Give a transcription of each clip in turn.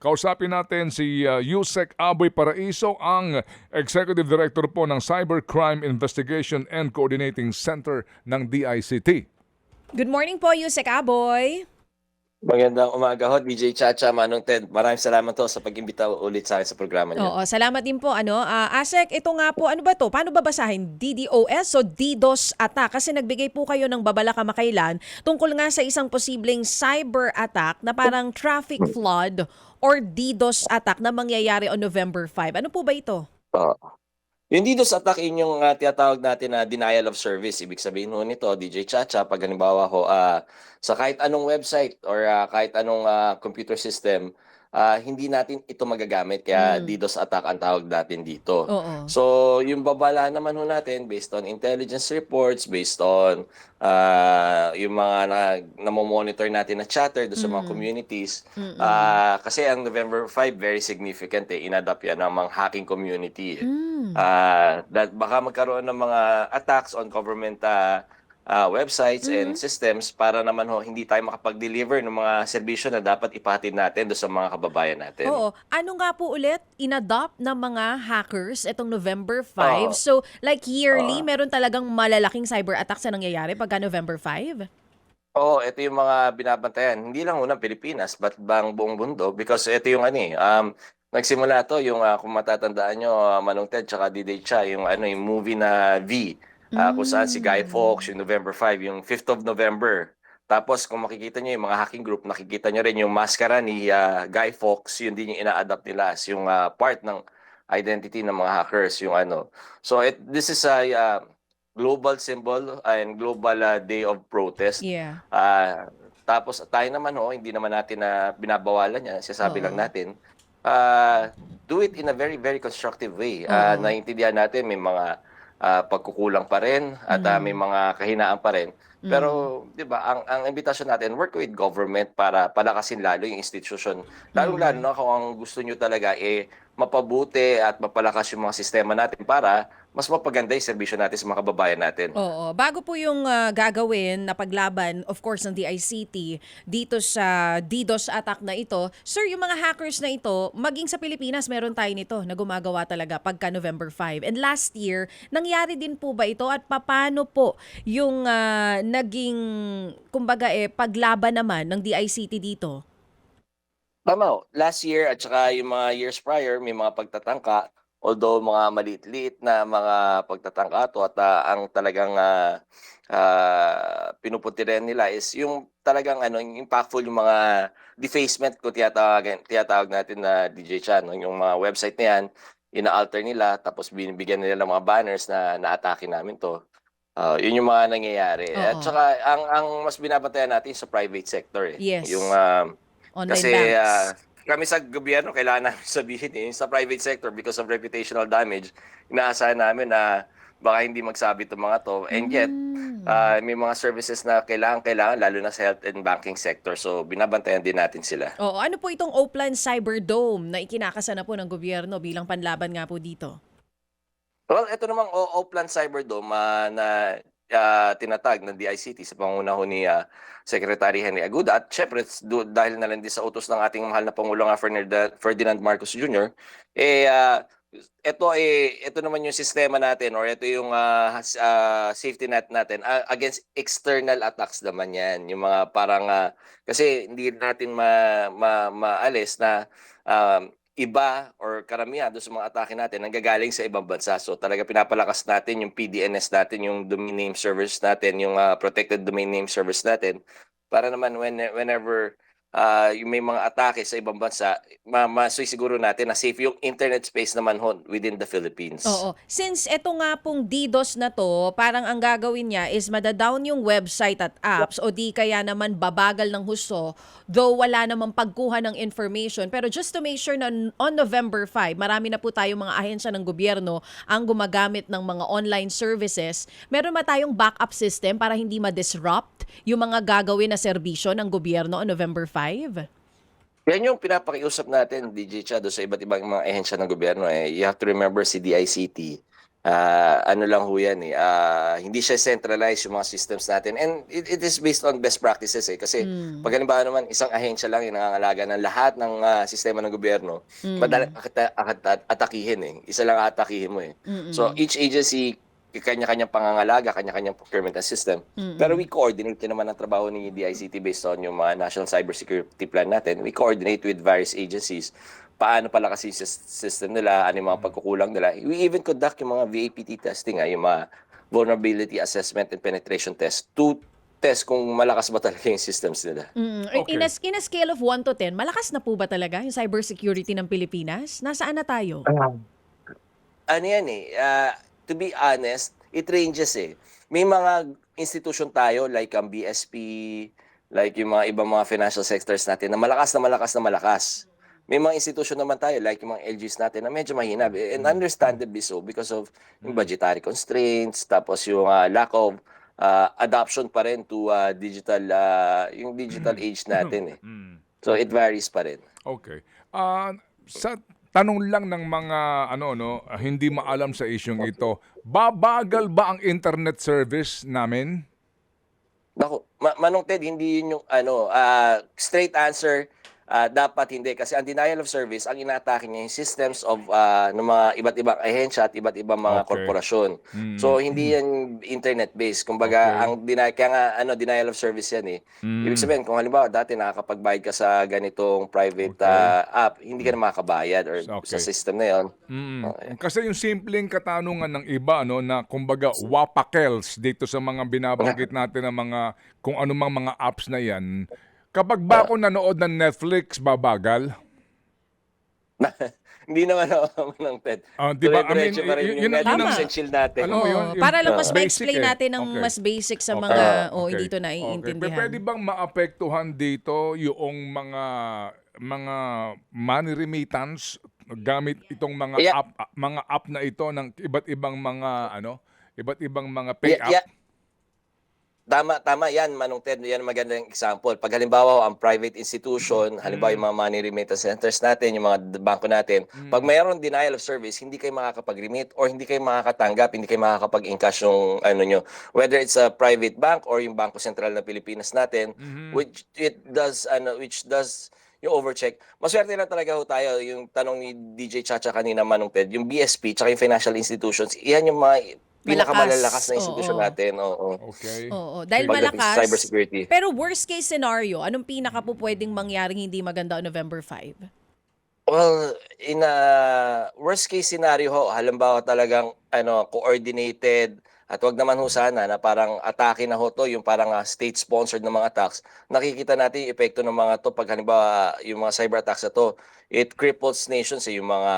Kausapin natin si uh, Yusek Aboy Paraiso, ang Executive Director po ng Cybercrime Investigation and Coordinating Center ng DICT. Good morning po, Yusek Aboy. Magandang umaga ho, DJ Chacha, Manong Ted. Maraming salamat ho sa pag-imbita ulit sa akin sa programa niyo. Oo, salamat din po. Ano, Ah, Asek, ito nga po, ano ba to? Paano babasahin? DDoS o DDoS attack? Kasi nagbigay po kayo ng babala kamakailan tungkol nga sa isang posibleng cyber attack na parang traffic flood or DDoS attack na mangyayari on November 5. Ano po ba ito? Oo. Yung DDoS attack, yun yung uh, tinatawag natin na denial of service. Ibig sabihin ho nito, DJ Chacha, pag halimbawa ho, ah, sa kahit anong website or ah, kahit anong ah, computer system, ah, hindi natin ito magagamit. Kaya Mm. DDoS attack ang tawag natin dito. Oo. So, yung babala naman ho natin based on intelligence reports, based on ah, yung mga na, namomonitor natin na chatter do sa mga Mm. communities. Mm-mm. Ah, kasi ang November 5 very significant eh. Inadapt yan ng mga hacking community. eh. Mm. Ah, that baka magkaroon ng mga attacks on government ah, ah, websites and Mhm. systems para naman ho hindi tayo makapag-deliver ng mga serbisyo na dapat ipahatid natin do sa mga kababayan natin. Oo. Ano nga po ulit, inadopt ng mga hackers itong November 5? Oo. So, like yearly, Oo. meron talagang malalaking cyber attacks na nangyayari pagka November 5? Oo, ito yung mga binabantayan. Hindi lang unang Pilipinas, but bang buong mundo because ito yung ano eh, um, nagsimula to yung ah, kung matatandaan nyo, ah, Manong Ted tsaka Diday Cha, yung ano yung movie na V, ah, kung saan si Guy Mm. Fawkes, yung November 5, yung 5th of November. Tapos kung makikita nyo yung mga hacking group, nakikita nyo rin yung maskara ni ah, Guy Fawkes, yun din yung ina-adapt nila as yung ah, part ng identity ng mga hackers, yung ano. So it, this is a ah, global symbol and global ah, day of protest. Yeah. Ah, tapos tayo naman ho, hindi naman natin na binabawalan yan, sinasabi lang Oo. natin. ah, do it in a very very constructive way. Ah, Oo. naiintindihan natin may mga ah, pagkukulang pa rin at ah, Mm. may mga kahinaan pa rin. Pero 'di ba, ang ang imbitasyon natin work with government para palakasin lalo yung institution. Lalong-lalo Mm. na kung ang gusto nyo talaga eh mapabuti at mapalakas yung mga sistema natin para mas mapaganda yung serbisyo natin sa mga kababayan natin. Oo. Bago po yung ah, gagawin na paglaban, of course, ng DICT dito sa DDoS attack na ito, sir, yung mga hackers na ito, maging sa Pilipinas, meron tayo nito na gumagawa talaga pagka November 5. And last year, nangyari din po ba ito at paano po yung ah, naging, kumbaga eh, paglaban naman ng DICT dito? Tama ho. Last year at saka yung mga years prior, may mga pagtatangka. Although mga maliit-liit na mga pagtatangka to at ah, ang talagang uh, pinupunti rin nila is yung talagang ano, yung impactful yung mga defacement ko tiyatawag, tiyatawag natin na DJ Chan. no? Yung mga website na yan, ina-alter nila tapos binibigyan nila ng mga banners na na-atake namin to. Ah, yun yung mga nangyayari. At Oo. saka ang ang mas binabantayan natin sa private sector eh. Yes. Yung ah, Online kasi banks. ah, kami sa gobyerno, kailangan namin sabihin eh, sa private sector because of reputational damage, inaasahan namin na baka hindi magsabit itong mga to. And yet, Mm. ah, may mga services na kailangan, kailangan, lalo na sa health and banking sector. So, binabantayan din natin sila. Oo, ano po itong Oplan Cyberdome na ikinakasa na po ng gobyerno bilang panlaban nga po dito? Well, ito namang O-Plan Cyberdome ah, na ah, tinatag ng DICT sa pangunaho ni ah, Secretary Henry Aguda. At syempre, dahil na lang din sa utos ng ating mahal na Pangulo nga Ferdinand, Marcos Jr., eh, ah, ito, eh, ito naman yung sistema natin or ito yung has- ah, safety net natin ah, against external attacks naman yan. Yung mga parang, ah, kasi hindi natin ma, ma, maalis na um, iba or karamihan doon sa mga atake natin nanggagaling sa ibang bansa. So talaga pinapalakas natin yung PDNS natin, yung domain name service natin, yung ah, protected domain name service natin para naman when, whenever ah, yung may mga atake sa ibang bansa, ma siguro natin na safe yung internet space naman ho within the Philippines. Oo. Since eto nga pong DDoS na to, parang ang gagawin niya is madadown yung website at apps o di kaya naman babagal ng husto, though wala namang pagkuha ng information. Pero just to make sure na on November 5, marami na po tayong mga ahensya ng gobyerno ang gumagamit ng mga online services. Meron ba tayong backup system para hindi ma-disrupt yung mga gagawin na serbisyo ng gobyerno on November 5? Yan yung pinapakiusap natin, DJ Chad, sa iba't ibang mga ehensya ng gobyerno. Eh. You have to remember si DICT. ah, ano lang ho yan eh, ah, hindi siya centralized yung mga systems natin. And it, it is based on best practices eh. Kasi Mm. pag halimbawa naman, isang ahensya lang yung nangangalaga ng lahat ng ah, sistema ng gobyerno, Mm. madali akata- akata- atakihin eh. Isa lang atakihin mo eh. Mm-mm. So each agency, kanya-kanyang pangangalaga, kanya-kanyang procurement and system. Mm-mm. Pero we coordinate din naman ang trabaho ni DICT based on yung mga National Cybersecurity Plan natin. We coordinate with various agencies. Paano pala kasi yung sys- system nila, ano yung mga pagkukulang nila. We even conduct yung mga VAPT testing, ah, yung mga vulnerability assessment and penetration test to test kung malakas ba talaga yung systems nila. Mm, Okay. in, a, in a scale of 1 to 10, malakas na po ba talaga yung cybersecurity ng Pilipinas? Nasaan na tayo? ano yan eh, ah, to be honest, it ranges eh. May mga institution tayo like ang BSP, like yung mga ibang mga financial sectors natin na malakas na malakas na malakas. May mga institution naman tayo like yung mga LGs natin na medyo mahina and understandably so because of yung budgetary constraints tapos yung ah, lack of ah, adoption pa rin to ah, digital ah, yung digital age natin eh. Mm. So it varies pa rin. Okay. Ah, sa tanong lang ng mga ano no, hindi maalam sa isyong ito, babagal ba ang internet service namin? Naku, ma- Manong Ted, hindi yun yung ano, ah, straight answer, ah, dapat hindi. Kasi ang denial of service, ang inaatake niya yung systems of ah, ng mga iba't ibang ahensya at iba't ibang mga Okay. korporasyon. Mm. So, hindi yan internet-based. Kumbaga, Okay. ang deny, kaya nga, ano, denial of service yan eh. Mm. Ibig sabihin, kung halimbawa, dati nakakapagbayad ka sa ganitong private Okay. ah, app, hindi ka na makakabayad or Okay. sa system na yon. Mm. Okay. Kasi yung simpleng katanungan ng iba no na kumbaga wapakels dito sa mga binabanggit natin ng mga kung anumang mga apps na yan. Kapag ba ako nanood ng Netflix, babagal? hindi naman ako ng Ted. Ah, di ba? I mean, pa rin y- yung yun ang- Netflix Tama. and chill natin. Alam mo Oo, yun, yun- para lang Ah. mas Basic ma-explain eh. natin ng Okay. mas basic sa Okay. mga oh, okay. hindi to Okay. naiintindihan. Pwede bang maapektuhan dito yung mga mga money remittance gamit itong mga Yeah. app mga app na ito ng iba't ibang mga ano, iba't ibang mga pay Yeah, app? yeah. Tama, tama yan, Manong Ted. Yan ang magandang example. Pag halimbawa, ang private institution, halimbawa yung mga money remittance centers natin, yung mga bangko natin, pag mayroon denial of service, hindi kayo makakapag-remit or hindi kayo makakatanggap, hindi kayo makakapag-encash yung ano nyo. Whether it's a private bank or yung Bangko Sentral ng Pilipinas natin, which it does, ano, which does yung overcheck. Maswerte lang talaga ho tayo. Yung tanong ni DJ Chacha kanina, Manong Ted, yung BSP, tsaka yung financial institutions, yan yung mga pinakamalalakas na Malakas, institution oo. natin. Oo. Okay. Oo, dahil Pagdating sa malakas. cybersecurity. Pero worst case scenario, anong pinaka po pwedeng mangyaring hindi maganda on November 5? Well, in a worst case scenario ho, halimbawa talagang ano, coordinated at wag naman ho sana na parang atake na ho to, yung parang ah, state-sponsored na mga attacks. Nakikita natin yung epekto ng mga to pag halimbawa yung mga cyber attacks na to, it cripples nations eh, yung mga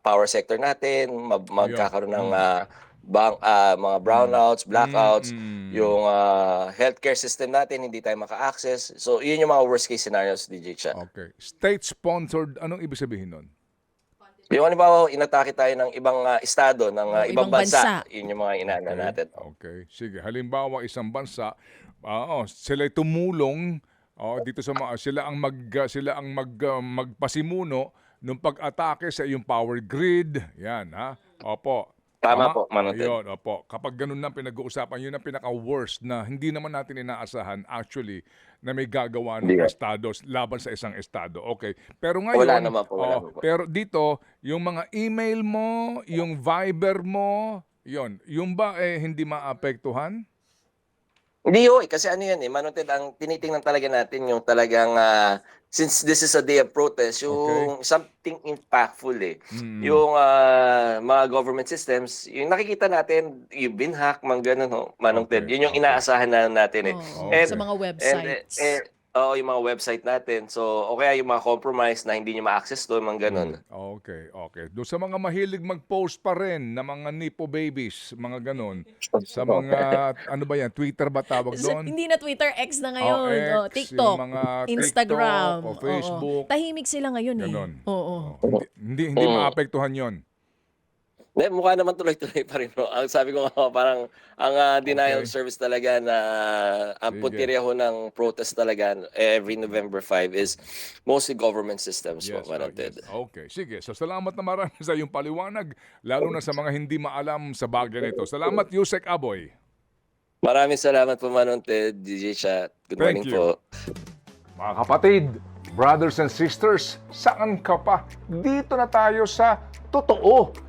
power sector natin, mag- magkakaroon ng ah, bang, ah, mga brownouts, blackouts, Mm. yung ah, healthcare system natin hindi tayo maka-access. So, yun yung mga worst case scenarios, DJ Cha. Okay. State-sponsored, anong ibig sabihin nun? Yung halimbawa, inatake tayo ng ibang ah, estado, ng Oo, ibang, ibang bansa. bansa. Yun yung mga inaano natin. Okay. Sige. Halimbawa, isang bansa, ah, oh, sila tumulong oh, dito sa mga sila ang mag sila ang mag ah, magpasimuno nung pag-atake sa iyong power grid. Yan, ha? Opo. Tama po, Manong Ted. Ayun, opo. Kapag ganun na pinag-uusapan, yun ang pinaka-worst na hindi naman natin inaasahan actually na may gagawa ng Hindi. estado laban sa isang estado. Okay. Pero ngayon, Wala naman po, wala oh, po. pero dito, yung mga email mo, yung Viber mo, yon, yung ba eh hindi maapektuhan? Hindi ho, eh, kasi ano yan eh, Manong Ted, ang tinitingnan talaga natin yung talagang, ah, since this is a day of protest, yung something impactful eh. Mm. Yung ah, mga government systems, yung nakikita natin, yung binhack, mga ganun ho, Manong Okay, Ted. Yun yung okay. inaasahan na natin eh. Oo, And- sa mga And, websites. eh, eh, oo, yung mga website natin. So, o kaya yung mga compromise na hindi nyo ma-access doon, mga ganun. Okay, okay. Doon sa mga mahilig mag-post pa rin na mga nipo babies, mga ganon. Sa mga, ano ba yan, Twitter ba tawag So, doon? hindi na Twitter, X na ngayon. Oh, X, Oh, TikTok, yung mga Instagram, TikTok, o oo. Facebook. Tahimik sila ngayon eh. Ganon. Oo. Oh, hindi, hindi, hindi Mm. maapektuhan yon. Hindi, mukha naman tuloy-tuloy pa rin. Ang sabi ko nga, parang ang ah, denial Okay. of service talaga na ang Sige. puntirya ho ng protest talaga every November 5 is mostly government systems po, Manong Ted. yes. Okay, sige. So salamat na marami sa iyong paliwanag, lalo na sa mga hindi maalam sa bagay nito. Salamat, Yusek Aboy. Maraming salamat po, Manong Ted, DJ Chat. Good Thank morning you. po. Mga kapatid, brothers and sisters, saan ka pa? Dito na tayo sa totoo.